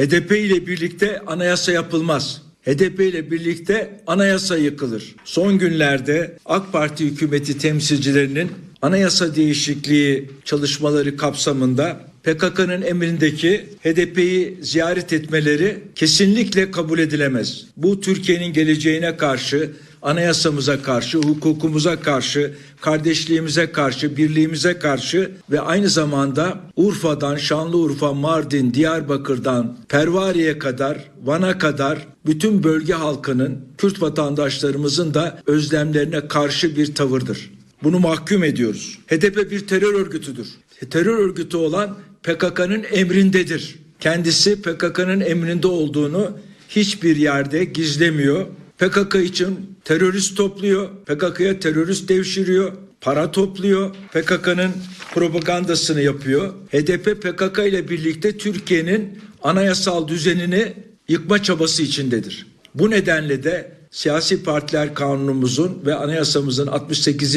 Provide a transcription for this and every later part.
HDP ile birlikte anayasa yapılmaz. HDP ile birlikte anayasa yıkılır. Son günlerde AK Parti hükümeti temsilcilerinin anayasa değişikliği çalışmaları kapsamında PKK'nın emrindeki HDP'yi ziyaret etmeleri kesinlikle kabul edilemez. Bu Türkiye'nin geleceğine karşı, anayasamıza karşı, hukukumuza karşı, kardeşliğimize karşı, birliğimize karşı ve aynı zamanda Urfa'dan, Şanlıurfa, Mardin, Diyarbakır'dan Pervariye kadar, Van'a kadar bütün bölge halkının, Kürt vatandaşlarımızın da özlemlerine karşı bir tavırdır. Bunu mahkum ediyoruz. HDP bir terör örgütüdür. Terör örgütü olan PKK'nın emrindedir. Kendisi PKK'nın emrinde olduğunu hiçbir yerde gizlemiyor. PKK için terörist topluyor, PKK'ya terörist devşiriyor, para topluyor, PKK'nın propagandasını yapıyor. HDP PKK ile birlikte Türkiye'nin anayasal düzenini yıkma çabası içindedir. Bu nedenle de siyasi partiler kanunumuzun ve anayasamızın 68.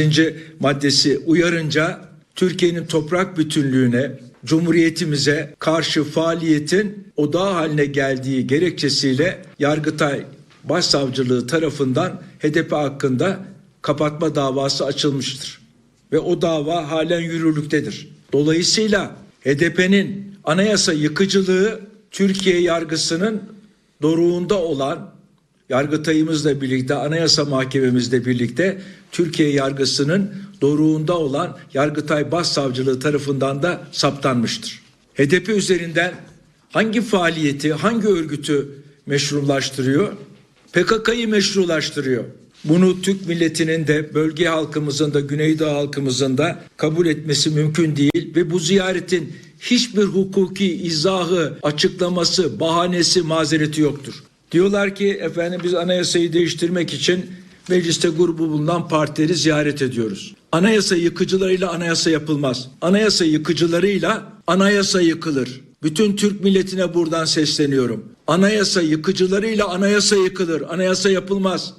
maddesi uyarınca Türkiye'nin toprak bütünlüğüne, cumhuriyetimize karşı faaliyetin odağı haline geldiği gerekçesiyle Yargıtay Başsavcılığı tarafından HDP hakkında kapatma davası açılmıştır. Ve o dava halen yürürlüktedir. Dolayısıyla HDP'nin anayasa yıkıcılığı Türkiye yargısının doruğunda olan Yargıtayımızla birlikte, Anayasa Mahkememizle birlikte Türkiye yargısının doruğunda olan Yargıtay Başsavcılığı tarafından da saptanmıştır. HDP üzerinden hangi faaliyeti, hangi örgütü meşrulaştırıyor? PKK'yı meşrulaştırıyor. Bunu Türk milletinin de bölge halkımızın da Güneydoğu halkımızın da kabul etmesi mümkün değil ve bu ziyaretin hiçbir hukuki izahı, açıklaması, bahanesi, mazereti yoktur. Diyorlar ki efendim biz anayasayı değiştirmek için mecliste grubu bulunan partileri ziyaret ediyoruz. Anayasa yıkıcılarıyla anayasa yapılmaz. Anayasa yıkıcılarıyla anayasa yıkılır. Bütün Türk milletine buradan sesleniyorum. Anayasa yıkıcılarıyla anayasa yıkılır. Anayasa yapılmaz.